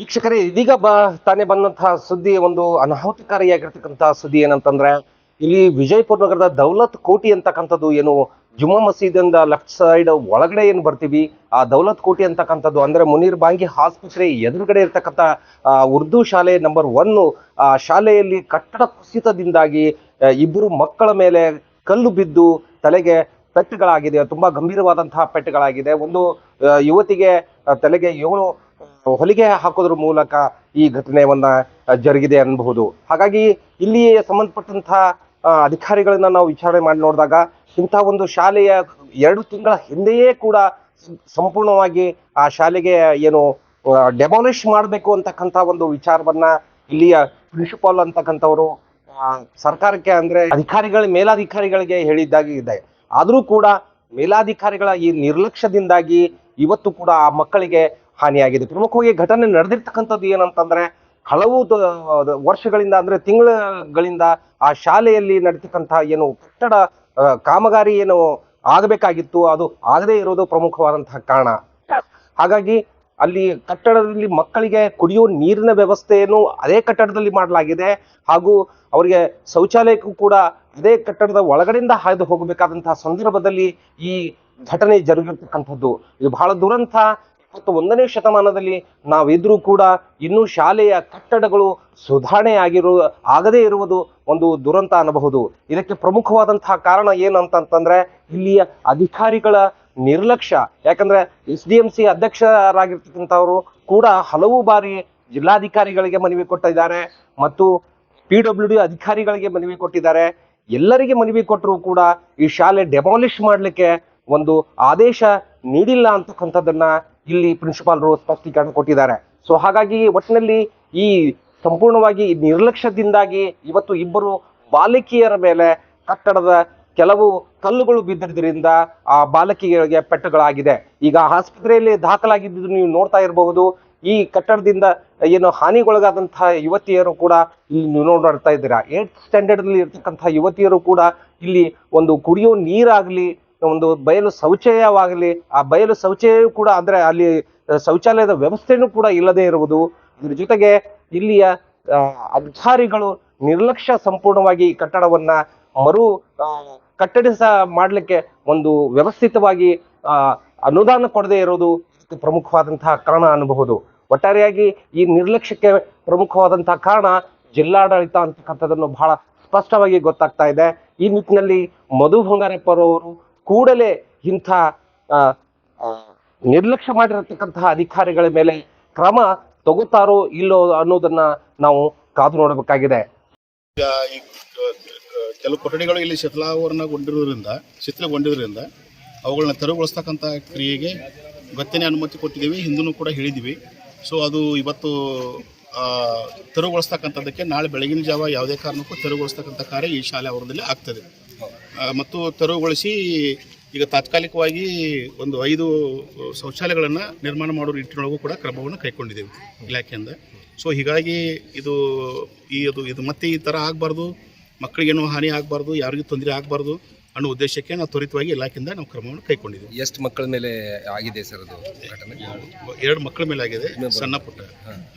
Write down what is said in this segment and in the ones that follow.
ವೀಕ್ಷಕರೇ, ಇದೀಗ ಬ, ತಾನೇ ಬಂದಂತಹ ಸುದ್ದಿ ಒಂದು ಅನಾಹುತಕಾರಿಯಾಗಿರ್ತಕ್ಕಂತಹ ಸುದ್ದಿ ಏನಂತಂದ್ರೆ, ಇಲ್ಲಿ ವಿಜಯಪುರ ನಗರದ ದೌಲತ್ ಕೋಟಿ ಅಂತಕ್ಕಂಥದ್ದು ಏನು, ಜುಮ್ಮ ಮಸೀದಿಯಿಂದ ಲೆಫ್ಟ್ ಸೈಡ್ ಒಳಗಡೆ ಏನು ಬರ್ತೀವಿ, ಆ ದೌಲತ್ ಕೋಟಿ ಅಂತಕ್ಕಂಥದ್ದು ಅಂದ್ರೆ ಮುನೀರ್ ಬಾಂಗಿ ಆಸ್ಪತ್ರೆ ಎದುರುಗಡೆ ಇರ್ತಕ್ಕಂಥ ಉರ್ದು ಶಾಲೆ ನಂಬರ್ ಒನ್, ಆ, ಶಾಲೆಯಲ್ಲಿ ಕಟ್ಟಡ ಕುಸಿತದಿಂದಾಗಿ ಇಬ್ಬರು ಮಕ್ಕಳ ಮೇಲೆ ಕಲ್ಲು ಬಿದ್ದು ತಲೆಗೆ ಪೆಟ್ಟುಗಳಾಗಿದೆ, ತುಂಬಾ ಗಂಭೀರವಾದಂತಹ ಪೆಟ್ಟುಗಳಾಗಿದೆ. ಒಂದು ಯುವತಿಗೆ ತಲೆಗೆ ಏಳು ಹೊಲಿಗೆ ಹಾಕೋದ್ರ ಮೂಲಕ ಈ ಘಟನೆವನ್ನ ಜರುಗಿದೆ ಅನ್ಬಹುದು ಹಾಗಾಗಿ ಇಲ್ಲಿ ಸಂಬಂಧಪಟ್ಟಂತಹ ಅಧಿಕಾರಿಗಳನ್ನ ನಾವು ವಿಚಾರಣೆ ಮಾಡಿ ನೋಡಿದಾಗ ಇಂಥ ಒಂದು ಶಾಲೆಯ ಎರಡು ತಿಂಗಳ ಹಿಂದೆಯೇ ಕೂಡ ಸಂಪೂರ್ಣವಾಗಿ ಆ ಶಾಲೆಗೆ ಏನು ಡೆಮಾಲಿಷ್ ಮಾಡಬೇಕು ಅಂತಕ್ಕಂಥ ಒಂದು ವಿಚಾರವನ್ನ ಇಲ್ಲಿಯ ಪ್ರಿನ್ಸಿಪಾಲ್ ಅಂತಕ್ಕಂಥವ್ರು ಸರ್ಕಾರಕ್ಕೆ ಅಂದ್ರೆ ಅಧಿಕಾರಿಗಳ ಮೇಲಾಧಿಕಾರಿಗಳಿಗೆ ಹೇಳಿದ್ದಾಗಿ ಇದೆ. ಆದರೂ ಕೂಡ ಮೇಲಾಧಿಕಾರಿಗಳ ಈ ನಿರ್ಲಕ್ಷ್ಯದಿಂದಾಗಿ ಇವತ್ತು ಕೂಡ ಆ ಮಕ್ಕಳಿಗೆ ಹಾನಿಯಾಗಿದೆ. ಪ್ರಮುಖವಾಗಿ ಘಟನೆ ನಡೆದಿರ್ತಕ್ಕಂಥದ್ದು ಏನಂತಂದ್ರೆ, ಹಲವು ವರ್ಷಗಳಿಂದ ಅಂದ್ರೆ ತಿಂಗಳುಗಳಿಂದ ಆ ಶಾಲೆಯಲ್ಲಿ ನಡೀತಕ್ಕಂತಹ ಏನು ಕಟ್ಟಡ ಕಾಮಗಾರಿ ಏನು ಆಗಬೇಕಾಗಿತ್ತು, ಅದು ಆಗದೇ ಇರೋದು ಪ್ರಮುಖವಾದಂತಹ ಕಾರಣ. ಹಾಗಾಗಿ ಅಲ್ಲಿ ಕಟ್ಟಡದಲ್ಲಿ ಮಕ್ಕಳಿಗೆ ಕುಡಿಯುವ ನೀರಿನ ವ್ಯವಸ್ಥೆಯನ್ನು ಅದೇ ಕಟ್ಟಡದಲ್ಲಿ ಮಾಡಲಾಗಿದೆ. ಹಾಗೂ ಅವರಿಗೆ ಶೌಚಾಲಯಕ್ಕೂ ಕೂಡ ಅದೇ ಕಟ್ಟಡದ ಒಳಗಡೆಯಿಂದ ಹಾಯ್ದು ಹೋಗಬೇಕಾದಂತಹ ಸಂದರ್ಭದಲ್ಲಿ ಈ ಘಟನೆ ಜರುಗಿರ್ತಕ್ಕಂಥದ್ದು. ಇದು ಬಹಳ ದುರಂತ. ಮತ್ತು ಒಂದನೇ ಶತಮಾನದಲ್ಲಿ ನಾವಿದ್ರೂ ಕೂಡ ಇನ್ನೂ ಶಾಲೆಯ ಕಟ್ಟಡಗಳು ಸುಧಾರಣೆ ಆಗಿರು, ಆಗದೇ ಇರುವುದು ಒಂದು ದುರಂತ ಅನ್ನಬಹುದು. ಇದಕ್ಕೆ ಪ್ರಮುಖವಾದಂತಹ ಕಾರಣ ಏನು ಅಂತಂತಂದ್ರೆ ಇಲ್ಲಿಯ ಅಧಿಕಾರಿಗಳ ನಿರ್ಲಕ್ಷ್ಯ. ಯಾಕಂದ್ರೆ ಎಸ್ ಡಿ ಎಂ ಸಿ ಅಧ್ಯಕ್ಷರಾಗಿರ್ತಕ್ಕಂಥವರು ಕೂಡ ಹಲವು ಬಾರಿ ಜಿಲ್ಲಾಧಿಕಾರಿಗಳಿಗೆ ಮನವಿ ಕೊಟ್ಟಿದ್ದಾರೆ ಮತ್ತು ಪಿ ಡಬ್ಲ್ಯೂ ಡಿ ಅಧಿಕಾರಿಗಳಿಗೆ ಮನವಿ ಕೊಟ್ಟಿದ್ದಾರೆ. ಎಲ್ಲರಿಗೆ ಮನವಿ ಕೊಟ್ಟರು ಕೂಡ ಈ ಶಾಲೆ ಡೆಮಾಲಿಷ್ ಮಾಡಲಿಕ್ಕೆ ಒಂದು ಆದೇಶ ನೀಡಿಲ್ಲ ಅಂತಕ್ಕಂಥದ್ದನ್ನ ಇಲ್ಲಿ ಪ್ರಿನ್ಸಿಪಾಲ್ರು ಸ್ಪಷ್ಟೀಕರಣ ಕೊಟ್ಟಿದ್ದಾರೆ. ಸೊ ಹಾಗಾಗಿ ಒಟ್ಟಿನಲ್ಲಿ ಈ ಸಂಪೂರ್ಣವಾಗಿ ನಿರ್ಲಕ್ಷ್ಯದಿಂದಾಗಿ ಇವತ್ತು ಇಬ್ಬರು ಬಾಲಕಿಯರ ಮೇಲೆ ಕಟ್ಟಡದ ಕೆಲವು ಕಲ್ಲುಗಳು ಬಿದ್ದಿದ್ದರಿಂದ ಆ ಬಾಲಕಿಗಳಿಗೆ ಪೆಟ್ಟುಗಳಾಗಿದೆ. ಈಗ ಆಸ್ಪತ್ರೆಯಲ್ಲಿ ದಾಖಲಾಗಿದ್ದು ನೀವು ನೋಡ್ತಾ ಇರಬಹುದು. ಈ ಕಟ್ಟಡದಿಂದ ಏನು ಹಾನಿಗೊಳಗಾದಂತಹ ಯುವತಿಯರು ಕೂಡ ಇಲ್ಲಿ ನೀವು ನೋಡ್ತಾ ಇದ್ದೀರಾ. ಏಟ್ ಸ್ಟ್ಯಾಂಡರ್ಡ್ ಅಲ್ಲಿ ಇರ್ತಕ್ಕಂತಹ ಯುವತಿಯರು ಕೂಡ ಇಲ್ಲಿ ಒಂದು ಕುಡಿಯೋ ನೀರಾಗ್ಲಿ ಒಂದು ಬಯಲು ಶೌಚಯವಾಗಲಿ ಆ ಬಯಲು ಶೌಚಾಲಯ ಕೂಡ ಅಂದ್ರೆ ಅಲ್ಲಿ ಶೌಚಾಲಯದ ವ್ಯವಸ್ಥೆನೂ ಕೂಡ ಇಲ್ಲದೆ ಇರುವುದು. ಇದ್ರ ಜೊತೆಗೆ ಇಲ್ಲಿಯ ಅಧಿಕಾರಿಗಳು ನಿರ್ಲಕ್ಷ್ಯ ಸಂಪೂರ್ಣವಾಗಿ ಈ ಕಟ್ಟಡವನ್ನ ಮರು ಕಟ್ಟಡ ಕಟ್ಟಡಿಸ ಮಾಡ್ಲಿಕ್ಕೆ ಒಂದು ವ್ಯವಸ್ಥಿತವಾಗಿ ಅನುದಾನ ಕೊಡದೇ ಇರೋದು ಪ್ರಮುಖವಾದಂತಹ ಕಾರಣ ಅನ್ನಬಹುದು. ಒಟ್ಟಾರೆಯಾಗಿ ಈ ನಿರ್ಲಕ್ಷ್ಯಕ್ಕೆ ಪ್ರಮುಖವಾದಂತಹ ಕಾರಣ ಜಿಲ್ಲಾಡಳಿತ ಅಂತಕ್ಕಂಥದ್ದನ್ನು ಬಹಳ ಸ್ಪಷ್ಟವಾಗಿ ಗೊತ್ತಾಗ್ತಾ ಇದೆ. ಈ ನಿಟ್ಟಿನಲ್ಲಿ ಮಧು ಬಂಗಾರಪ್ಪರವರು ಕೂಡಲೇ ಇಂಥ ನಿರ್ಲಕ್ಷ್ಯ ಮಾಡಿರತಕ್ಕಂತಹ ಅಧಿಕಾರಿಗಳ ಮೇಲೆ ಕ್ರಮ ತಗೋತಾರೋ ಇಲ್ಲೋ ಅನ್ನೋದನ್ನ ನಾವು ಕಾದು ನೋಡಬೇಕಾಗಿದೆ. ಕೆಲವು ಕೊಠಡಿಗಳು ಇಲ್ಲಿ ಶಿಥಿಲಾವರಣಗೊಂಡಿರೋದ್ರಿಂದ ಶಿಥಿಲಗೊಂಡಿರೋದ್ರಿಂದ ಅವುಗಳನ್ನ ತೆರವುಗೊಳಿಸ್ತಕ್ಕಂಥ ಕ್ರಿಯೆಗೆ ಗೊತ್ತೇನೆ ಅನುಮತಿ ಕೊಟ್ಟಿದ್ದೀವಿ ಹಿಂದೂ ಕೂಡ ಹೇಳಿದ್ದೀವಿ. ಸೊ ಅದು ಇವತ್ತು ತೆರವುಗೊಳಿಸ್ತಕ್ಕಂಥದ್ದಕ್ಕೆ ನಾಳೆ ಬೆಳಗಿನ ಜಾವ ಯಾವುದೇ ಕಾರಣಕ್ಕೂ ತೆರವುಗೊಳಿಸ್ತಕ್ಕಂಥ ಕಾರ್ಯ ಈ ಶಾಲೆ ಆವರಣದಲ್ಲಿ ಆಗ್ತದೆ. ಮತ್ತು ತೆರವುಗೊಳಿಸಿ ಈಗ ತಾತ್ಕಾಲಿಕವಾಗಿ ಒಂದು ಐದು ಶೌಚಾಲಯಗಳನ್ನು ನಿರ್ಮಾಣ ಮಾಡೋ ನಿಟ್ಟಿನೊಳಗೂ ಕೂಡ ಕ್ರಮವನ್ನು ಕೈಗೊಂಡಿದ್ದೇವೆ ಇಲಾಖೆಯಿಂದ. ಸೊ ಹೀಗಾಗಿ ಇದು ಈ ಅದು ಇದು ಮತ್ತೆ ಈ ಥರ ಆಗಬಾರ್ದು ಮಕ್ಕಳಿಗೇನೋ ಹಾನಿ ಆಗಬಾರ್ದು ಯಾರಿಗೂ ತೊಂದರೆ ಆಗಬಾರ್ದು ಅನ್ನೋ ಉದ್ದೇಶಕ್ಕೆ ನಾವು ತ್ವರಿತವಾಗಿ ಇಲಾಖೆಯಿಂದ ನಾವು ಕ್ರಮವನ್ನು ಕೈಗೊಂಡಿದ್ದೀವಿ. ಎಷ್ಟು ಮಕ್ಕಳ ಮೇಲೆ ಆಗಿದೆ ಸರ್ ಅದು ಎರಡು ಮಕ್ಕಳ ಮೇಲೆ ಆಗಿದೆ ಸಣ್ಣ ಪುಟ್ಟ.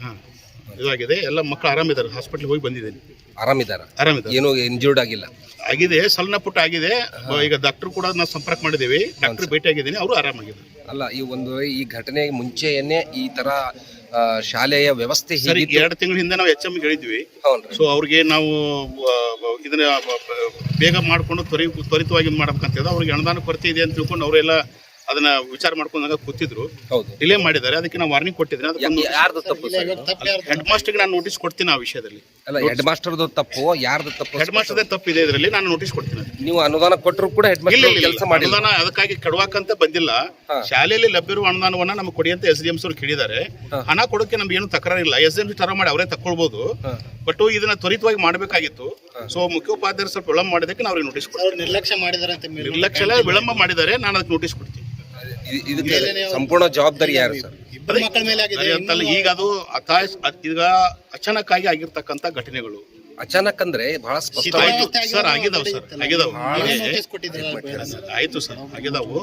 ಹಾಂ. ಇದಾಗಿದೆ. ಎಲ್ಲ ಮಕ್ಕಳು ಆರಾಮಿದ್ದಾರೆ ಹಾಸ್ಪಿಟ್ಲಿಗೆ ಹೋಗಿ ಬಂದಿದ್ದೀನಿ. ಆರಾಮಿದ್ದಾರೆ ಆರಾಮಿದ್ದಾರೆ ಏನೂ ಇಂಜೂರ್ಡ್ ಆಗಿಲ್ಲ? ಆಗಿದೆ ಸಣ್ಣ ಪುಟ್ಟ ಆಗಿದೆ. ಈಗ ಡಾಕ್ಟರ್ ಕೂಡ ನಾವು ಸಂಪರ್ಕ ಮಾಡಿದ್ದೀವಿ. ಡಾಕ್ಟರ್ ಭೇಟಿ ಆಗಿದ್ದೀನಿ ಅವರು ಆರಾಮಾಗಿದ್ದಾರೆ ಅಲ್ಲ ಈ ಒಂದು ಈ ಘಟನೆ ಮುಂಚೆಯನ್ನೇ ಈ ತರ ಆ, ಶಾಲೆಯ ವ್ಯವಸ್ಥೆ ಸರಿ ಹೇಗಿತ್ತು? ಎರಡು ತಿಂಗಳ ಹಿಂದೆ ನಾವು ಎಚ್ ಎಂ ಹೇಳಿದ್ವಿ. ಹೌನ್ರಿ ಸೊ ಅವ್ರಿಗೆ ನಾವು ಆ, ಇದನ್ನ ಬೇಗ ಮಾಡಿಕೊಂಡು ತ್ವರಿ ತ್ವರಿತವಾಗಿ ಮಾಡ್ಬೇಕಂತ ಅವ್ರಿಗೆ ಅನುದಾನ ಕೊರತೆ ಇದೆ ಅಂತ ತಿಳ್ಕೊಂಡು ಅವರೆಲ್ಲ ಅದನ್ನ ವಿಚಾರ ಮಾಡ್ಕೊಂಡಾಗ ಕೂತಿದ್ರು. ಹೌದು. ಡಿಲೇ ಮಾಡಿದ್ದಾರೆ. ಅದಕ್ಕೆ ನಾವು ವಾರ್ನಿಂಗ್ ಕೊಟ್ಟಿದ್ದೀನಿ. ಅದಕ್ಕೆ ಯಾರ್ದು ತಪ್ಪು ಸರ್? ಹೆಡ್ ಮಾಸ್ಟರ್ಗೆ ನಾನು ನೋಟಿಸ್ ಕೊಡ್ತೀನಿ ಆ ವಿಷಯದಲ್ಲಿ. ಅಲ್ಲ ಹೆಡ್ ಮಾಸ್ಟರ್ದು ತಪ್ಪು ಯಾರ್ದು ತಪ್ಪು ಹೆಡ್ ಮಾಸ್ಟರ್ದೇ ತಪ್ಪಿದೆ ಇದರಲ್ಲಿ ನಾನು ನೋಟಿಸ್ ಕೊಡ್ತೀನಿ. ನೀವು ಅನುದಾನ ಕೊಟ್ಟರು ಕೂಡ ಹೆಡ್ ಮಾಸ್ಟರ್ ಕೆಲಸ ಮಾಡಿ ಅನುದಾನ ಅದಕ್ಕಾಗಿ ಕೆಡವಾಕಂತ ಬಂದಿಲ್ಲ. ಶಾಲೆಯಲ್ಲಿ ಲಭ್ಯವಿರುವ ಅನುದಾನವನ್ನ ನಮ್ಗೆ ಕೊಡಿ ಅಂತ ಎಸ್ ಡಿ ಎಂ ಅವರು ಕೇಳಿದ್ದಾರೆ. ಹಣ ಕೊಡೋಕೆ ನಮ್ಗೆ ಏನು ತಕರಾರಿಲ್ಲ. ಎಸ್ ಡಿ ಎಂ ತರ ಮಾಡಿ ಅವರೇ ತಕ್ಕೊಳ್ಬಹುದು ಬಟ್ ಇದನ್ನ ತ್ವರಿತವಾಗಿ ಮಾಡಬೇಕಾಗಿತ್ತು. ಸೊ ಮುಖ್ಯೋಪಾಧ್ಯಾಯರು ಸ್ವಲ್ಪ ವಿಳಂಬ ಮಾಡಿದಕ್ಕೆ ನಾವು ಅವ್ರಿಗೆ ನೋಟಿಸ್ ಕೊಡ್ತೀವಿ. ನಿರ್ಲಕ್ಷ್ಯ ಮಾಡಿದಾರೆ ಅಂತ ಮೇಲೆ ನಿರ್ಲಕ್ಷ್ಯ ವಿಳಂಬ ಮಾಡಿದ್ದಾರೆ. ನಾನು ಅದಕ್ಕೆ ನೋಟಿಸ್ ಕೊಡ್ತೀನಿ. ಇದಕ್ಕೆ ಸಂಪೂರ್ಣ ಜವಾಬ್ದಾರಿ ಯಾರು ಸರ್? ಮಕ್ಕಳ ಮೇಲೆ ಆಗಿದೆ. ಈಗ ಅದು ಈಗ ಅಚಾನಕ್ ಆಗಿ ಆಗಿರ್ತಕ್ಕಂಥ ಘಟನೆಗಳು. ಅಚಾನಕ್ ಅಂದ್ರೆ ಬಹಳ ಸ್ಪಷ್ಟ ಆಯ್ತು. ಸರ್ ಆಗಿದಾವ್ ಸರ್. ಆಗಿದಾವ್. ಆಯ್ತು ಸರ್. ಆಗಿದಾವು.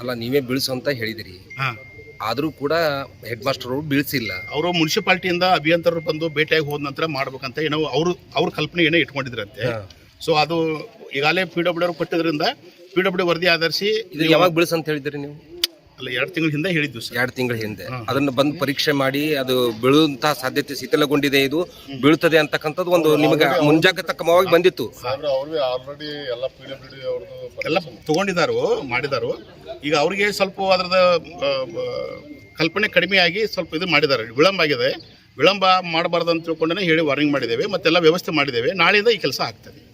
ಅಲ್ಲ ನೀವೇ ಬೀಳ್ಸು ಅಂತ ಹೇಳಿದಿರಿ. ಆದ್ರೂ ಆದರೂ ಕೂಡ ಹೆಡ್ ಮಾಸ್ಟರ್ ಅವರು ಬೀಳ್ಸಿಲ್ಲ. ಅವರು ಮುನ್ಸಿಪಾಲಿಟಿಯಿಂದ ಅಭಿಯಂತರರು ಬಂದು ಭೇಟಿಯಾಗಿ ಹೋದ ನಂತರ ಮಾಡ್ಬೇಕಂತ ಏನೋ ಅವರು ಅವ್ರ ಕಲ್ಪನೆ ಏನೋ ಇಟ್ಕೊಂಡಿದ್ರಂತೆ ಸೊ ಅದು ಈಗಾಗಲೇ ಪಿ ಡಬ್ಲ್ಯೂ ಅವ್ರು ಕೊಟ್ಟಿದ್ರಿಂದ ಪಿ ಡಬ್ಲ್ಯೂ ವರದಿ ಆಧರಿಸಿ ಇದು ಯಾವಾಗ ಬೀಳ್ಸಂತ ಅಂತ ಹೇಳಿದ್ರಿ ನೀವು? ಅಲ್ಲ ಎರಡು ತಿಂಗಳ ಹಿಂದೆ ಹೇಳಿದ್ವಿ ಸರ್. ಎರಡು ತಿಂಗಳ ಹಿಂದೆ. ಅದನ್ನ ಬಂದು ಪರೀಕ್ಷೆ ಮಾಡಿ ಅದು ಬೀಳುವಂತಹ ಸಾಧ್ಯತೆ ಶಿಥಿಲಗೊಂಡಿದೆ ಇದು. ಬೀಳ್ತದೆ ಅಂತಕ್ಕಂಥದ್ದು ಒಂದು ನಿಮಗೆ ಮುಂಜಾಗ್ರತಾ ಕ್ರಮವಾಗಿ ಬಂದಿತ್ತು. ಎಲ್ಲ ತಗೊಂಡಿದ್ದಾರು ಮಾಡಿದಾರು. ಈಗ ಅವ್ರಿಗೆ ಸ್ವಲ್ಪ ಅದರದ ಕಲ್ಪನೆ ಕಡಿಮೆ ಕಡಿಮೆಯಾಗಿ ಸ್ವಲ್ಪ ಇದು ಮಾಡಿದ್ದಾರೆ. ವಿಳಂಬ ಆಗಿದೆ. ವಿಳಂಬ ಮಾಡಬಾರ್ದು ಅಂತ ತಿಳ್ಕೊಂಡೇ ಹೇಳಿ ವಾರ್ನಿಂಗ್ ಮಾಡಿದ್ದೇವೆ. ಮತ್ತೆಲ್ಲ ವ್ಯವಸ್ಥೆ ಮಾಡಿದ್ದೇವೆ. ನಾಳೆಯಿಂದ ಈ ಕೆಲಸ ಆಗ್ತದೆ.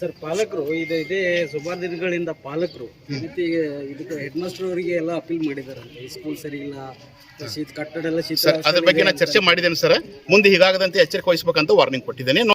ಸರ್ ಪಾಲಕರು ಇದು ಇದೇ ಸುಮಾರು ದಿನಗಳಿಂದ ಪಾಲಕರು ಇದಕ್ಕೆ ಹೆಡ್ ಮಾಸ್ಟರ್ ಅವರಿಗೆ ಎಲ್ಲ ಅಪೀಲ್ ಮಾಡಿದಾರಂತೆ ಸ್ಕೂಲ್ ಸರಿ ಇಲ್ಲ ಶೀತ ಕಟ್ಟಡ ಎಲ್ಲ ಶೀತ ಅದ್ರ ಬಗ್ಗೆ ನಾನು ಚರ್ಚೆ ಮಾಡಿದ್ದೇನೆ ಸರ್ ಮುಂದೆ ಹೀಗಾಗದಂತೆ ಎಚ್ಚರಿಕೆ ವಹಿಸಬೇಕಂತ ವಾರ್ನಿಂಗ್ ಕೊಟ್ಟಿದ್ದೇನೆ.